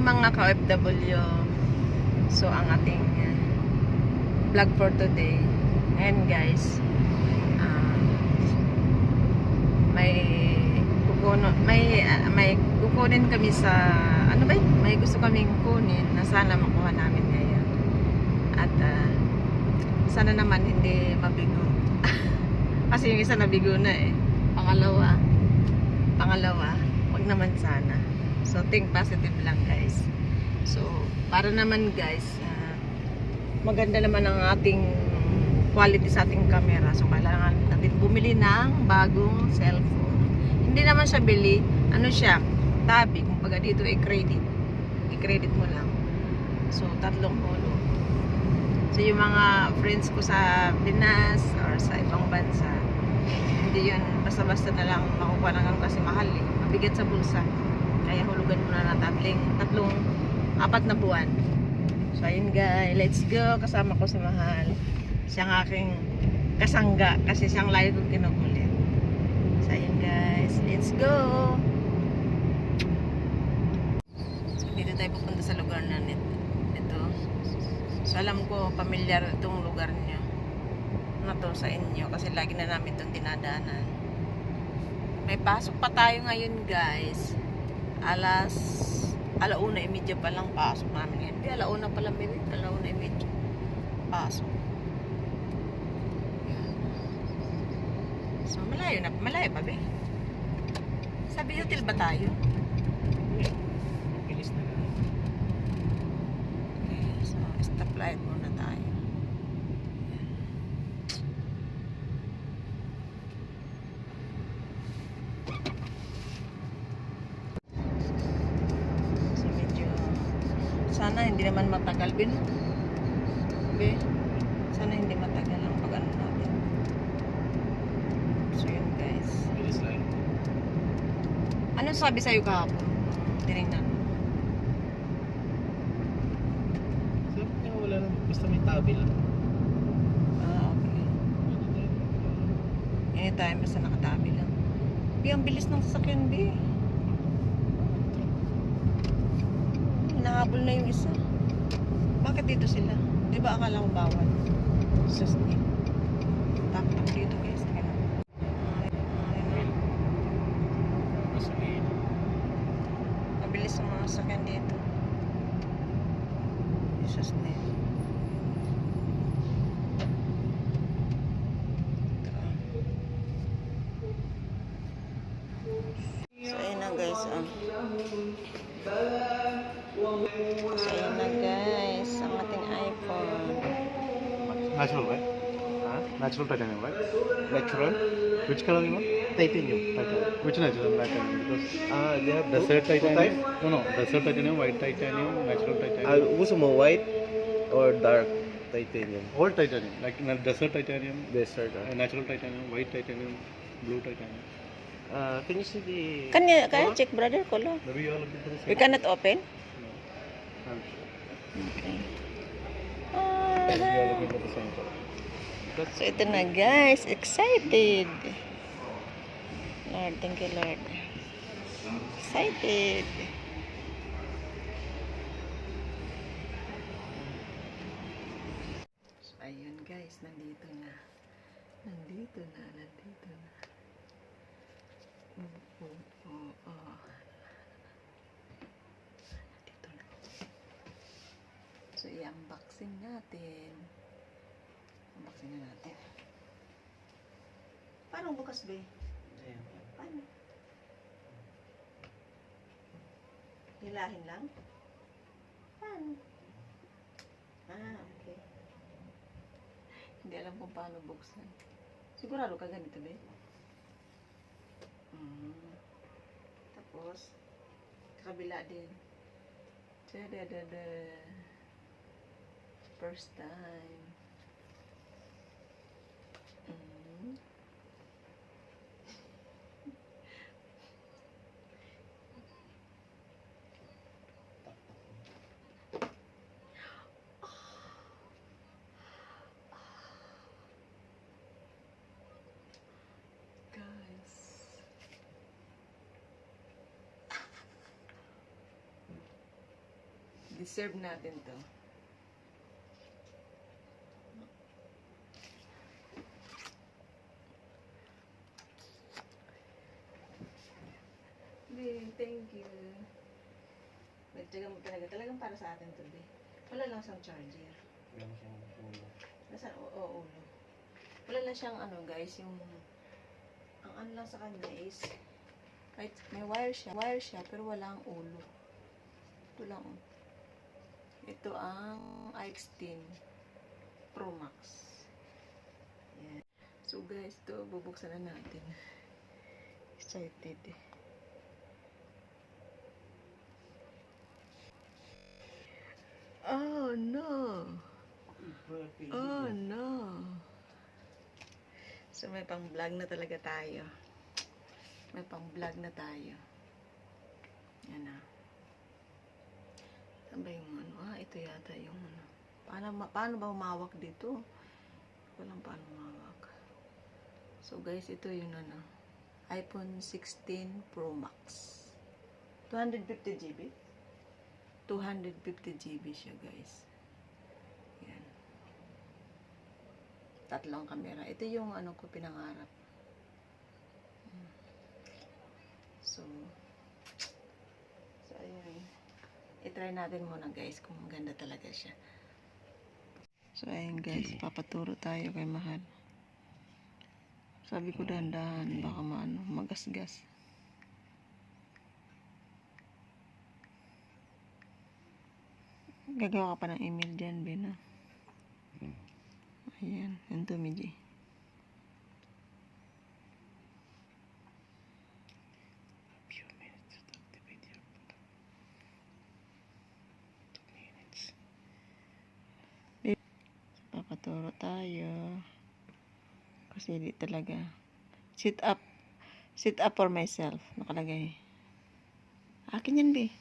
mga ka-OFW. So, ang ating uh, vlog for today. Ngayon guys, ah, may kukuno, may ah, may kukunin kami sa ano ba? May gusto kaming kunin na sana makuha namin ngayon. At ah, sana naman hindi mabigo. Kasi yung isa nabigo na eh. Pangalawa, pangalawa, wag naman sana. So, think positive lang guys. So, para naman guys, ah, maganda naman ang ating quality sa ating camera. So, kailangan natin bumili ng bagong cellphone. Hindi naman siya bili, ano siya, tabi. Kung baga dito, i-credit. I-credit mo lang. So, tatlong ulo. So, yung mga friends ko sa Pinas or sa ibang bansa, hindi yun basta-basta na lang makukuha ng ganun kasi mahal eh. Mabigat sa bulsa. Kaya hulugan mo na ng tatling, tatlong, apat na buwan. So, ayun guys, let's go. Kasama ko si Mahal. Siyang aking kasangga kasi siyang layo kong kinukulit. So, ayun guys, let's go. So, dito tayo pupunta sa lugar na nito. Ito. So, alam ko, pamilyar itong lugar niyo na to sa inyo kasi lagi na namin itong dinadaanan. May pasok pa tayo ngayon guys. Alas alauna imedya pa lang pasok namin ngayon. Hindi, alauna pa lang baby. Alauna imedya. Pasok. So, malayo na. Malayo pa, be. Sabi hotel ba tayo? Bilis na lang. Okay, so, stoplight muna tayo. Sana hindi naman matagal bin. Be, sana hindi matagal ang pag-ano natin. So, yun guys. Ano sabi sa'yo kahapon? Tinignan. Sabi niya wala lang. Basta may tabi lang. Ah, okay. Anytime, basta nakatabi lang. Bi, ang bilis ng sasakyan, Bi. Hinahabol na yung isa. Bakit dito sila? Di ba akala ko bawal? Sus, di. Tap-tap dito, guys. Tingnan mo. Mabilis ang mga sasakyan dito. Jesus name. So, ayun na guys. Ah. So, na guys. Ang ating iPhone. Natural, right? Huh? Natural titanium, right? Natural? Which color you want? Titanium. Titanium. Which natural titanium? Because Ah, they have desert titanium. type. No, no. Desert titanium, white titanium, natural Ah, titanium. gusto mo white or dark titanium? Old titanium, like na- desert titanium, Desert. uh, ah. natural titanium, white titanium, blue titanium. Ah, can you see the... Can you, can you check brother color? Maybe you are looking for the We cannot open? Okay. Ah, so ito na guys. Excited. Lord, thank you Lord. Excited. So, ayun guys, nandito na. Nandito na, nandito na. Oo, oo, oo. Nandito So, i-unboxing natin. Unboxing na natin. Paano bukas, be? Paano? Hilahin lang? Paano? Ah, okay. Hindi alam kung paano buksan. Sigurado ka ganito, be? Mm. Tapos, kabila din. Tadadada. First time. Mm. Deserve natin to. Be, thank you. Nagtsaga mo talaga. Talagang para sa atin to, Be. Wala lang siyang charger. Meron siyang ulo. Nasa, oo, oo, ulo. Wala lang siyang ano, guys, yung... Ang ano lang sa kanya is... Kahit may wire siya, wire siya, pero wala ang ulo. Ito lang, oh. Ito ang iX10 Pro Max. Yan. So, guys, ito, bubuksan na natin. Excited eh. Oh, no! Oh no. So may pang vlog na talaga tayo. May pang vlog na tayo. Yan na. Saan ba yung ano? Ah, ito yata yung ano. Paano, paano ba humawak dito? Walang paano humawak. So guys, ito yung ano. iPhone 16 Pro Max. 250 GB? 250 GB siya guys. Yan. Tatlong kamera. Ito yung ano ko pinangarap. So, so ayun. I-try natin muna guys kung maganda talaga siya. So ayun guys, papaturo tayo kay Mahal. Sabi ko dahan-dahan, baka maano, magasgas. Gagawa ka pa ng email dyan, Ben, ah. Ayan, yung tumiji. Few minutes to minutes. Papaturo tayo. Kasi di talaga. Sit up. Sit up for myself. Nakalagay. Akin yan, be.